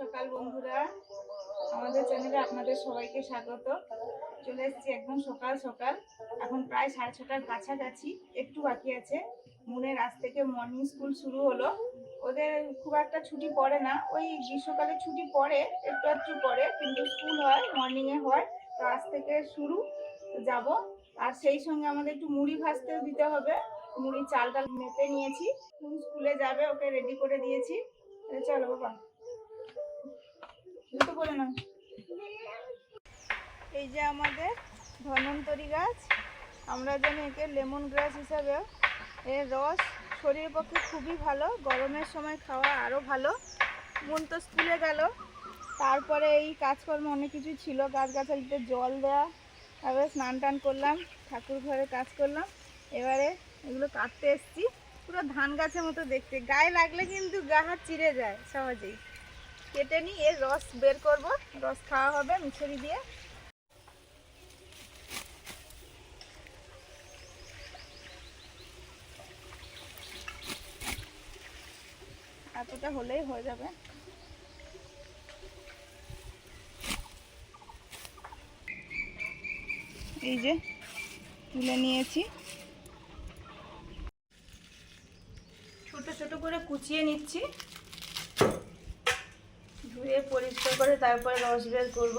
সকাল বন্ধুরা। আমাদের চ্যানেলে আপনাদের সবাইকে স্বাগত। চলে এসেছি একদম সকাল সকাল। এখন প্রায় সাড়ে ছটার কাছাকাছি, একটু বাকি আছে। মুনের আজ থেকে মর্নিং স্কুল শুরু হলো। ওদের খুব একটা ছুটি পড়ে না। ওই গ্রীষ্মকালে ছুটি পড়ে, একটু একটু পড়ে, কিন্তু স্কুল হয় মর্নিংয়ে হয়। তো আজ থেকে শুরু যাব। আর সেই সঙ্গে আমাদের একটু মুড়ি ভাজতেও দিতে হবে। মুড়ি চালটা মেপে নিয়েছি। স্কুলে যাবে, ওকে রেডি করে দিয়েছি। চলো বাবা। এই যে আমাদের ধন্বন্তরী গাছ, আমরা জানি একে লেমন গ্রাস হিসাবে এর রস শরীরের পক্ষে খুবই ভালো, গরমের সময় খাওয়া আরও ভালো। মন তো স্কুলে গেল। তারপরে এই কাজকর্ম অনেক কিছু ছিল, গাছগাছালিতে জল দেওয়া তারপরে স্নান টান করলাম, ঠাকুর ঘরে কাজ করলাম। এবারে এগুলো কাটতে এসছি। পুরো ধান গাছের মতো দেখতে। গায়ে লাগলে কিন্তু গা হাত চিড়ে যায়, সহজেই। কেটে নিই এর রস বের করব। রস খাওয়া হবে মিছরি দিয়ে। এতটা হলেই হয়ে যাবে। এই যে তুলে নিয়েছি। ছোট ছোট করে কুচিয়ে নিচ্ছি। ধুয়ে পরিষ্কার করে তারপরে রস বের করব।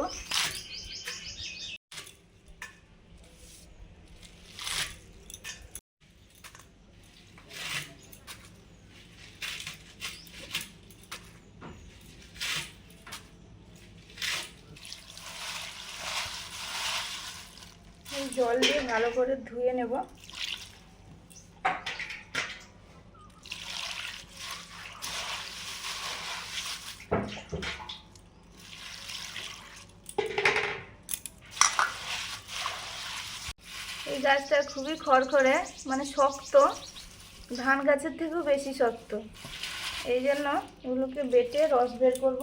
জল দিয়ে ভালো করে ধুয়ে নেব। গাছটা খুবই খড়খড়ে মানে শক্ত। ধান গাছের থেকেও বেশি শক্ত। এই জন্য এগুলোকে বেটে রস বের করব।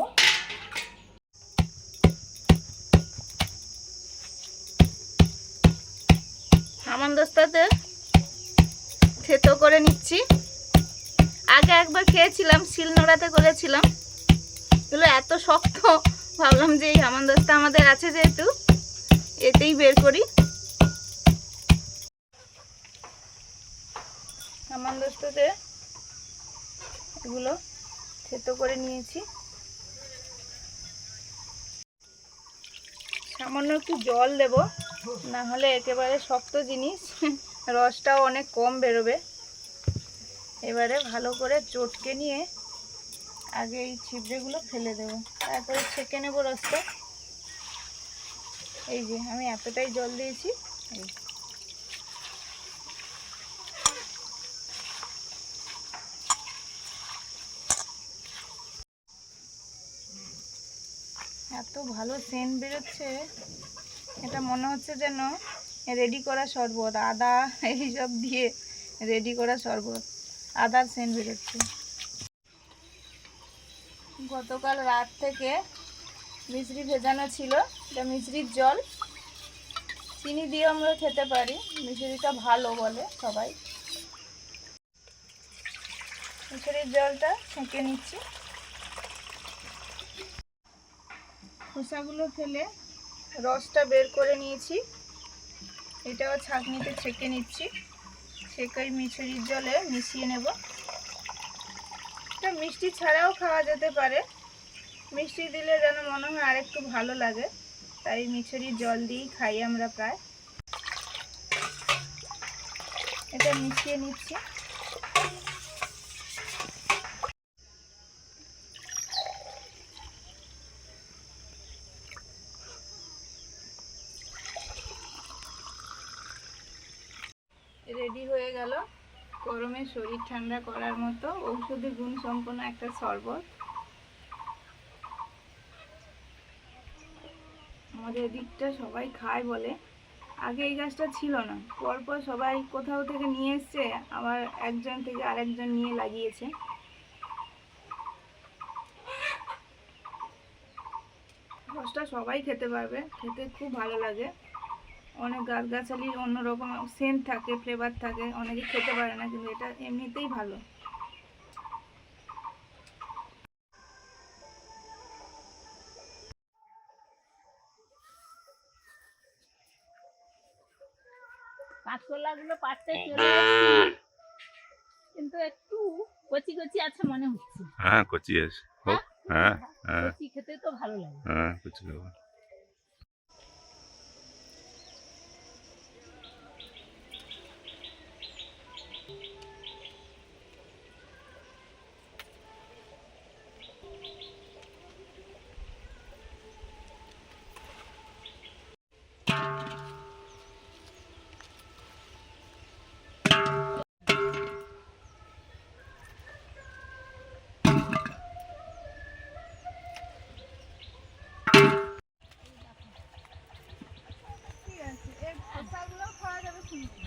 সামানদস্তাতে থেতো করে নিচ্ছি। আগে একবার খেয়েছিলাম শিলনোড়াতে করেছিলাম। এগুলো এত শক্ত, ভাবলাম যে এই হামানদস্তা আমাদের আছে যেহেতু, এতেই বের করি। হামানদস্তাতে এগুলো থেতো করে নিয়েছি। সামান্য একটু জল দেব, না হলে একেবারে শক্ত জিনিস, রসটাও অনেক কম বেরোবে। এবারে ভালো করে চটকে নিয়ে আগে এই ছিবড়েগুলো ফেলে দেবো। তারপরে ছেঁকে নেব রসটা। এই যে, আমি এতটাই জল দিয়েছি, এই। এত ভালো সেন্ট বেরোচ্ছে। এটা মনে হচ্ছে যেন রেডি করা শরবত, আদা এইসব দিয়ে রেডি করা শরবত, আদার সেন্ট বেরোচ্ছে। গতকাল রাত থেকে মিশ্রি ভেজানো ছিল, এটা মিশ্রির জল। চিনি দিয়ে আমরা খেতে পারি মিশ্রিটা ভালো বলে সবাই। মিশ্রির জলটা ছেঁকে নিচ্ছি। খোসাগুলো ফেলে রসটা বের করে নিয়েছি। এটাও ছাঁকনিতে ছেঁকে নিচ্ছি। ছেঁকাই মিছরির জলে মিশিয়ে নেব। এটা মিষ্টি ছাড়াও খাওয়া যেতে পারে। মিষ্টি দিলে যেন মনে হয় আরেকটু ভালো লাগে। তাই মিছরির জল দিয়েই খাই আমরা প্রায়। এটা মিশিয়ে নিচ্ছি রেডি হয়ে গেল। গরমে শরীর ঠান্ডা করার মতো ঔষধি গুণ সম্পন্ন একটা শরবত। আমাদের এদিকটা সবাই খায় বলে। আগে এই গাছটা ছিল না। পরপর সবাই কোথাও থেকে নিয়ে এসছে, আবার একজন থেকে আরেকজন নিয়ে লাগিয়েছে। রসটা সবাই খেতে পারবে, খেতে খুব ভালো লাগে। অনেক গাছগাছালির অন্যরকম সেন্ট থাকে ফ্লেভার থাকে অনেকে খেতে পারে না কিন্তু এটা এমনিতেই ভালো। একটু কচি কচি আছে মনে হচ্ছে। হ্যাঁ কচি আছে। হ্যাঁ? হ্যাঁ, হ্যাঁ। কচি খেতে তো ভালো লাগে। হ্যাঁ কচি খাব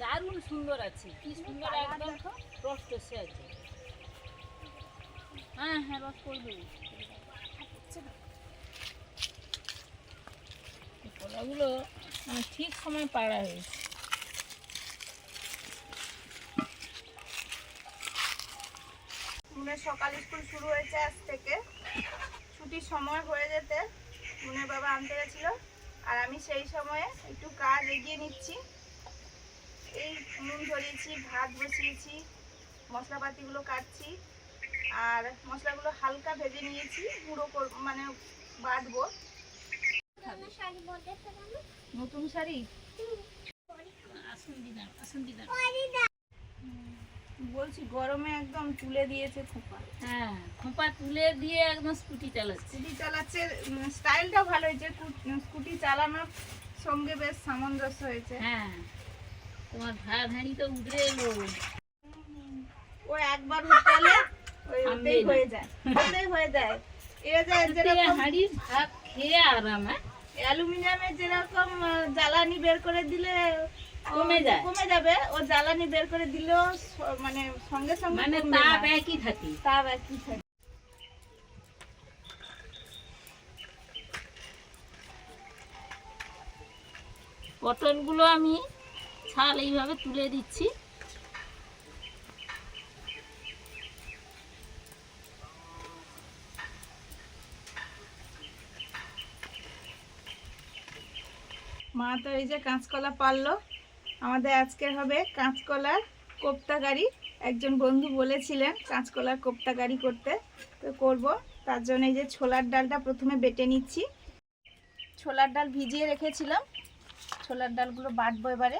দারুণ সুন্দর আছে। কি সুন্দর একদম রস আছে। হ্যাঁ হ্যাঁ রস করবে। কলাগুলো মানে ঠিক সময় পাড়া হয়েছে সকাল স্কুল শুরু হয়েছে আজ থেকে। ছুটির সময় হয়ে যেতে। মুনের বাবা আনতে গেছিল। আর আমি সেই সময়ে একটু কাজ এগিয়ে নিচ্ছি। এই নুন ধরিয়েছি ভাত বসিয়েছি মশলাপাতিগুলো কাটছি আর মশলাগুলো হালকা ভেজে নিয়েছি গুঁড়ো মানে বাটবো। নতুন শাড়ি? বলছি গরমে একদম তুলে দিয়েছে খোপা। হ্যাঁ খোঁপা তুলে দিয়ে একদম স্কুটি চালাচ্ছে। স্কুটি চালাচ্ছে স্টাইলটা ভালো হয়েছে স্কুটি চালানোর সঙ্গে বেশ সামঞ্জস্য হয়েছে। হ্যাঁ। তোমার ভাড় তো উঠে এলো। ও একবার উঠালে ওই হয়ে যায় হয়ে যায়। এ যে যেরকম হাঁড়ির ভাত খেয়ে আরাম হ্যাঁ? অ্যালুমিনিয়ামের যেরকম জ্বালানি বের করে দিলে কমে যায়। কমে যাবে ও জ্বালানি বের করে দিলেও মানে সঙ্গে সঙ্গে মানে তাপ একই থাকে। তাপ একই থাকে। পটলগুলো আমি ছাল এইভাবে তুলে দিচ্ছি। মা তো এই যে কাঁচকলা পারল। আমাদের আজকের হবে কাঁচকলার কোপ্তাকারি। একজন বন্ধু বলেছিলেন কাঁচকলার কোপ্তাকারি করতে। তো করব। তার জন্য এই যে ছোলার ডালটা প্রথমে বেটে নিচ্ছি। ছোলার ডাল ভিজিয়ে রেখেছিলাম। ছোলার ডালগুলো বাটবো এবারে।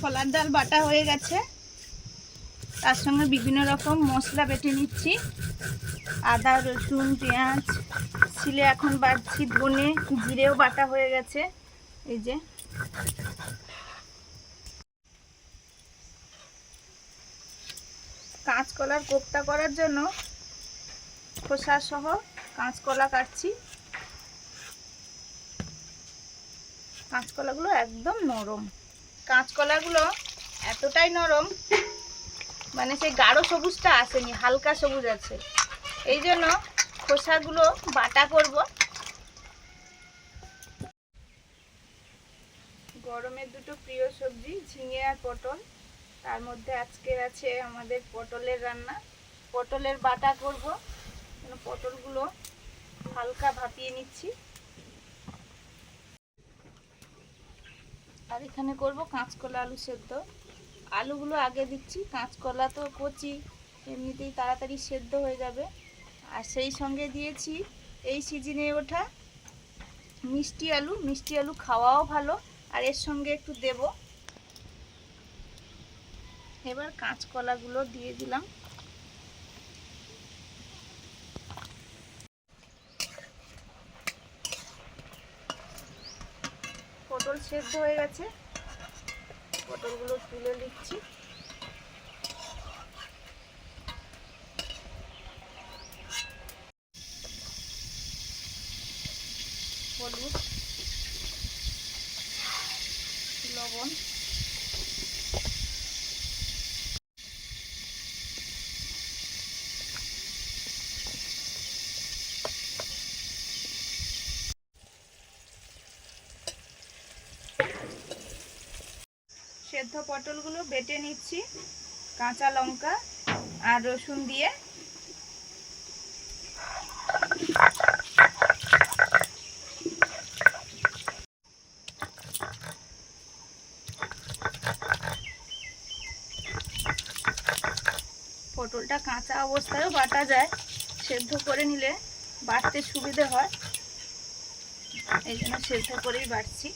ছোলার ডাল বাটা হয়ে গেছে। তার সঙ্গে বিভিন্ন রকম মশলা বেটে নিচ্ছি। আদা, রসুন, পেঁয়াজ, ছিলে এখন বাড়ছি বনে জিরেও বাটা হয়ে গেছে। এই যে। কাঁচকলার কোপ্তা করার জন্য খোসা সহ কাঁচকলা কাটছি। কাঁচকলাগুলো একদম নরম। কাঁচকলাগুলো এতটাই নরম মানে সেই গাঢ় সবুজটা আসেনি, হালকা সবুজ আছে। এই জন্য খোসাগুলো বাটা করব। গরমের দুটো প্রিয় সবজি ঝিঙে আর পটল। তার মধ্যে আজকে আছে আমাদের পটলের রান্না। পটলের বাটা করব। পটলগুলো হালকা ভাপিয়ে নিচ্ছি। আর এখানে করব কাঁচকলা আলু সেদ্ধ। আলুগুলো আগে দিচ্ছি, কাঁচকলা তো কচি, এমনিতেই তাড়াতাড়ি সেদ্ধ হয়ে যাবে। আর সেই সঙ্গে দিয়েছি এই সিজনে ওঠা মিষ্টি আলু। মিষ্টি আলু খাওয়াও ভালো, আর এর সঙ্গে একটু দেব। এবার কাঁচকলাগুলো দিয়ে দিলাম পটল সেদ্ধ হয়ে গেছে। পটলগুলো তুলে নিচ্ছি হলুদ লবণ সেদ্ধ পটলগুলো বেটে নিচ্ছি, কাঁচা লঙ্কা আর রসুন দিয়ে। পটলটা কাঁচা অবস্থায়ও বাটা যায়, সেদ্ধ করে নিলে বাটতে সুবিধে হয়। এই জন্য সেদ্ধ করেই বাটছি।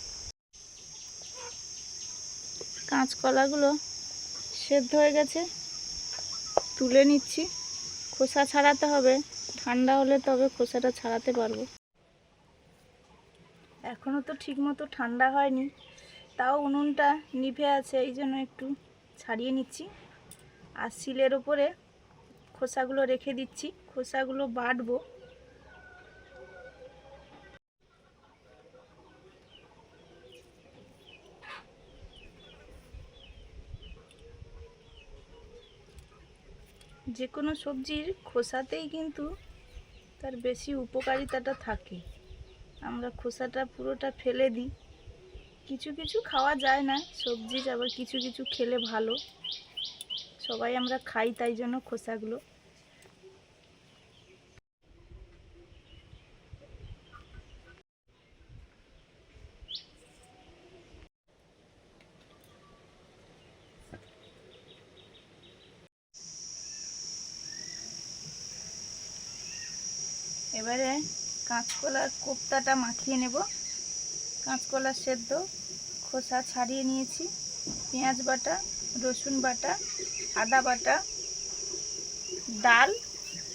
কাঁচকলাগুলো সেদ্ধ হয়ে গেছে। তুলে নিচ্ছি। খোসা ছাড়াতে হবে। ঠান্ডা হলে তবে খোসাটা ছাড়াতে পারব। এখনও তো ঠিকমতো ঠান্ডা হয়নি। তাও উনুনটা নিভে আছে, এই জন্য একটু ছাড়িয়ে নিচ্ছি। আর শিলের ওপরে খোসাগুলো রেখে দিচ্ছি। খোসাগুলো বাটবো। যে কোনো সবজির খোসাতেই কিন্তু তার বেশি উপকারিতাটা থাকে। আমরা খোসাটা পুরোটা ফেলে দিই। কিছু কিছু খাওয়া যায় না, সবজি আবার কিছু কিছু খেলে ভালো। সবাই আমরা খাই তাই জন্য খোসাগুলো। এবারে কাঁচকলার কোপ্তাটা মাখিয়ে নেব। কাঁচকলা সেদ্ধ, খোসা ছাড়িয়ে নিয়েছি, পেঁয়াজ বাটা, রসুন বাটা, আদা বাটা, ডাল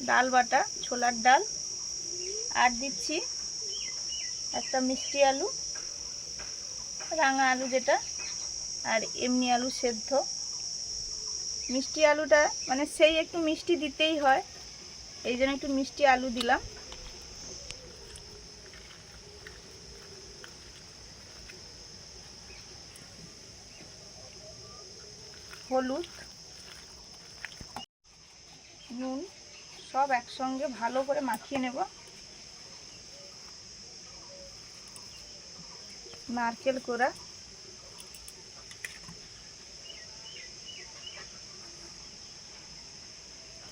ডাল বাটা, ছোলার ডাল, আর দিচ্ছি একটা মিষ্টি আলু, রাঙা আলু যেটা, আর এমনি আলু সেদ্ধ। মিষ্টি আলুটা মানে সেই একটু মিষ্টি দিতেই হয়, এই জন্য একটু মিষ্টি আলু দিলাম। হলুদ নুন সব একসঙ্গে ভালো করে মাখিয়ে নেব। নারকেল কোড়া।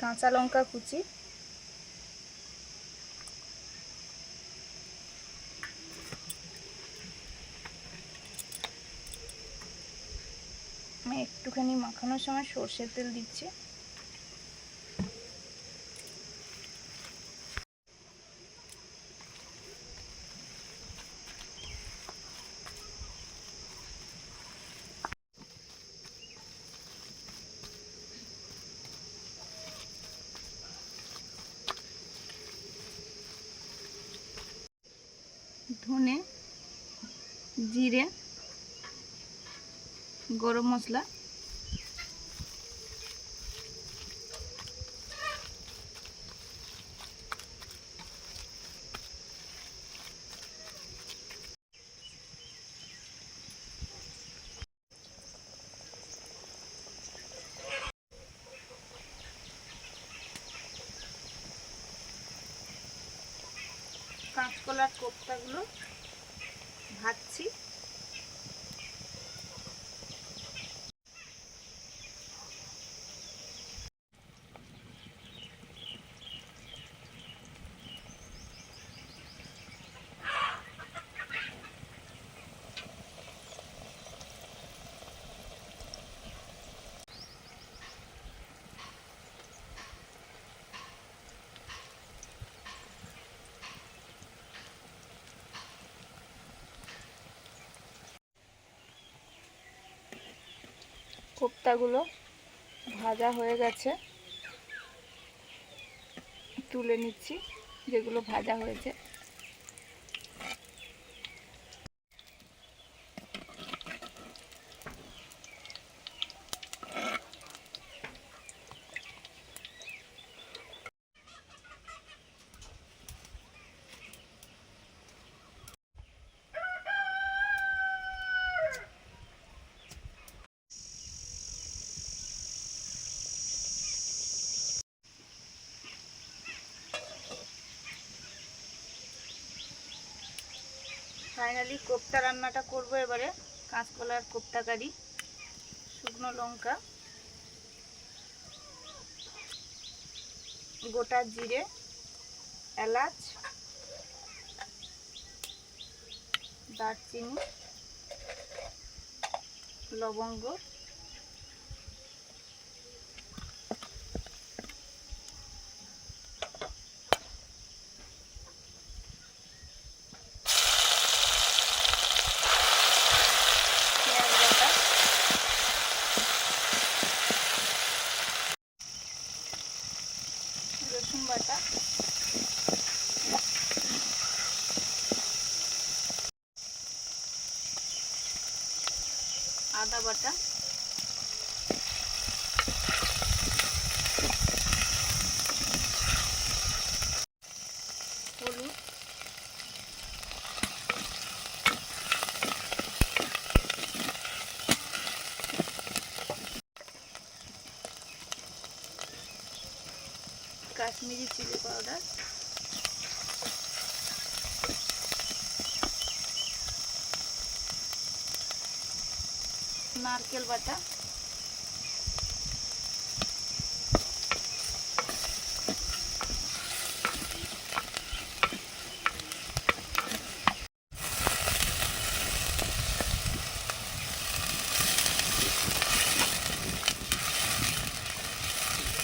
কাঁচা লঙ্কা কুচি আমি একটুখানি মাখানোর সময় সর্ষের তেল দিচ্ছি। ধনে জিরে গরম মশলা কাঁচকলার কোপ্তাগুলো কোপ্তাগুলো ভাজা হয়ে গেছে। তুলে নিচ্ছি যেগুলো ভাজা হয়েছে। ফাইনালি কোপ্তা রান্নাটা করব এবারে। কাঁচকলার কোপ্তা কারি, শুকনো লঙ্কা, গোটা জিরে, এলাচ, দারচিনি, লবঙ্গ পেঁয়াজ বাটা রসুন বাটা আদা বাটা হলুদ কাশ্মীরি চিলি পাউডার নারকেল বাটা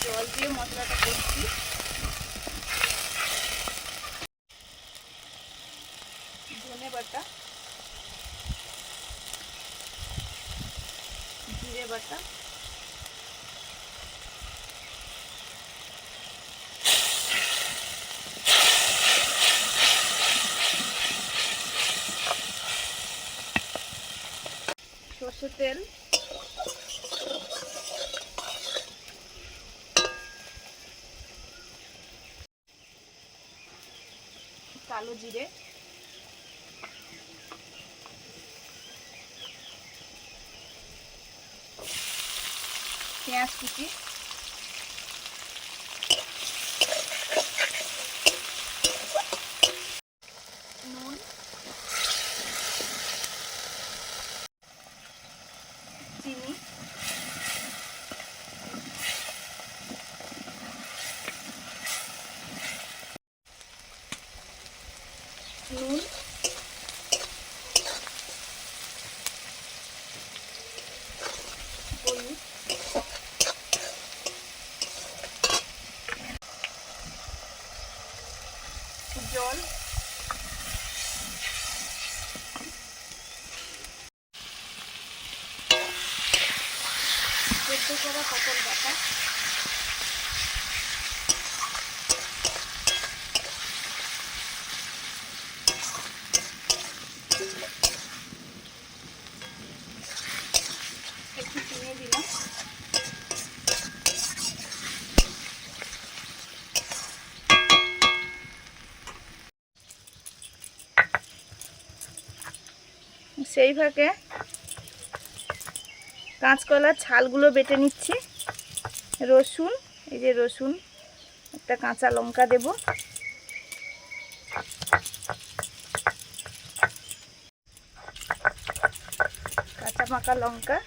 জল দিয়ে মশলাটা করছি ধনে বাটা জিরে বাটা সর্ষের তেল। কালো জিরে। পেঁয়াজ কুচি নুন চিনি নুন হলুদ জল। সেদ্ধ করা পটল বাটা একটু চিনি দিলাম ভাগে কাঁচকলার ছালগুলো বেটে নিচ্ছি। রসুন, এই যে রসুন, একটা কাঁচা লঙ্কা দেব। কাঁচা পাকা লঙ্কা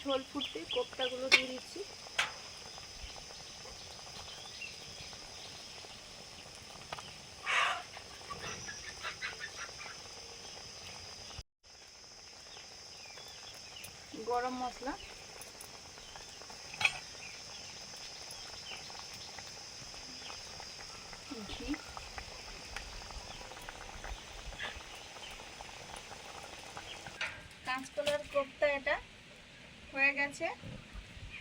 ঝোল ফুটতে কোপ্তাগুলো দিয়ে দিচ্ছি গরম মশলা। কাঁচকলার কোপ্তা এটা হয়ে গেছে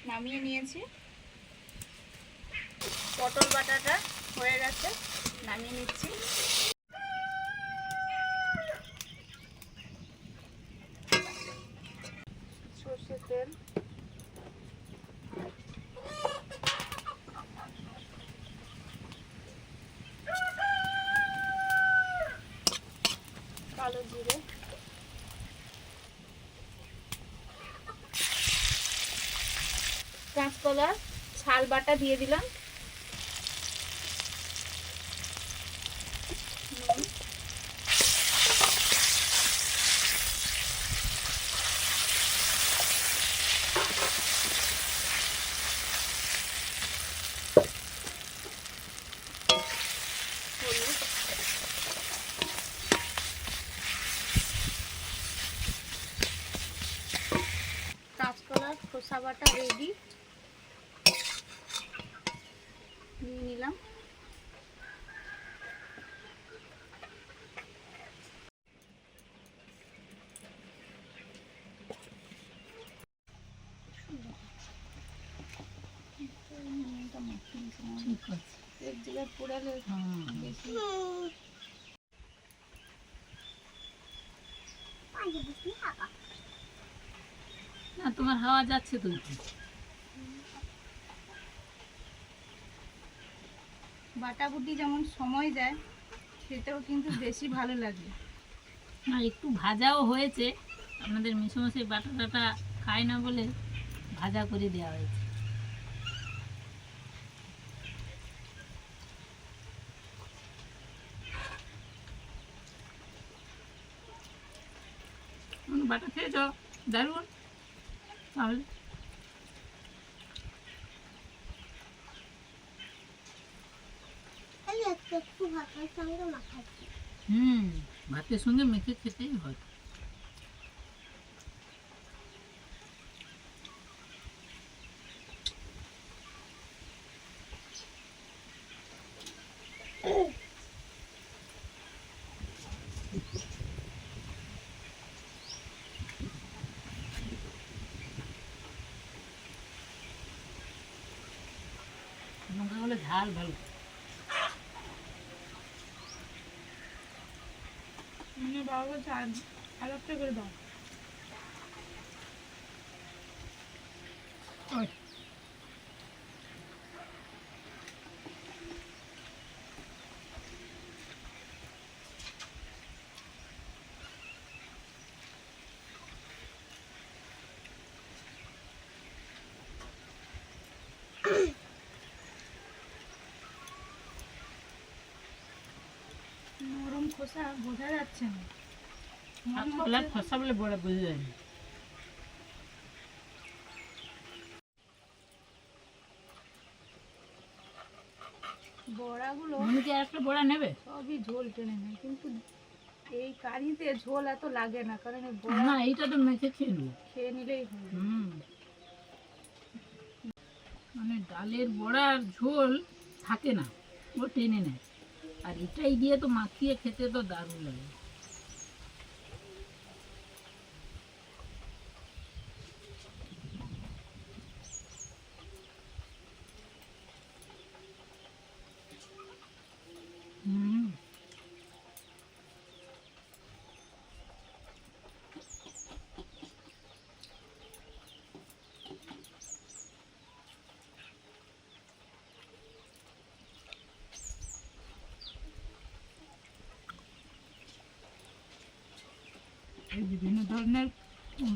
নামিয়ে নিয়েছি। পটল বাটাটা হয়ে গেছে নামিয়ে নিচ্ছি সর্ষের তেল কালো জিরে কাঁচকলার ছাল বাটা দিয়ে দিলাম নুন। হলুদ কাঁচকলার খোসা বাটা রেডি নিয়ে নিলাম ঠিক আছে এক জায়গায় পোড়ালে বেশি না তোমার হাওয়া যাচ্ছে তো। বাটাবুটি যেমন সময় দেয় সেটাও কিন্তু বেশি ভালো লাগে। না একটু ভাজাও হয়েছে। আমাদের বাটা টাটা খায় না বলে ভাজা করে দেওয়া হয়েছে। বাটা খেয়েছ দারুণ। তাহলে। হুম ভাতের সঙ্গে মেখে খেতেই হয়। লঙ্কা হলে ঝাল ভালো। বাবা আর আর একটা করে দাও। খোসা বোঝা যাচ্ছে না। বলে বড় বুঝে যায়নি বড়াগুলো কি একটা বড়া নেবে? সবই ঝোল টেনে নেয় কিন্তু এই কারিতে ঝোল এত লাগে না কারণ এই বড়া না এইটা তো মেখে খেয়ে নেব। খেয়ে নিলেই মানে ডালের বড়ার ঝোল থাকে না ও টেনে নেয়। আর এটাই দিয়ে তো মাখিয়ে খেতে তো দারুণ লাগে হুম এই বিভিন্ন ধরনের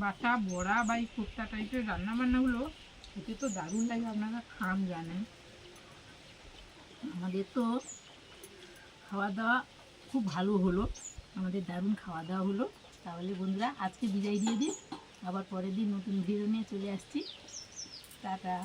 বাটা, বড়া বা এই কোপ্তা টাইপের রান্না বান্নাগুলো খেতে তো দারুণ লাগে, আপনারা খান জানেন। আমাদের তো খাওয়া দাওয়া খুব ভালো হলো, আমাদের দারুণ খাওয়া দাওয়া হলো। তাহলে বন্ধুরা, আজকে বিদায় দিয়ে দিন আবার পরের দিন নতুন ভিডিও নিয়ে চলে আসছি। টাটা।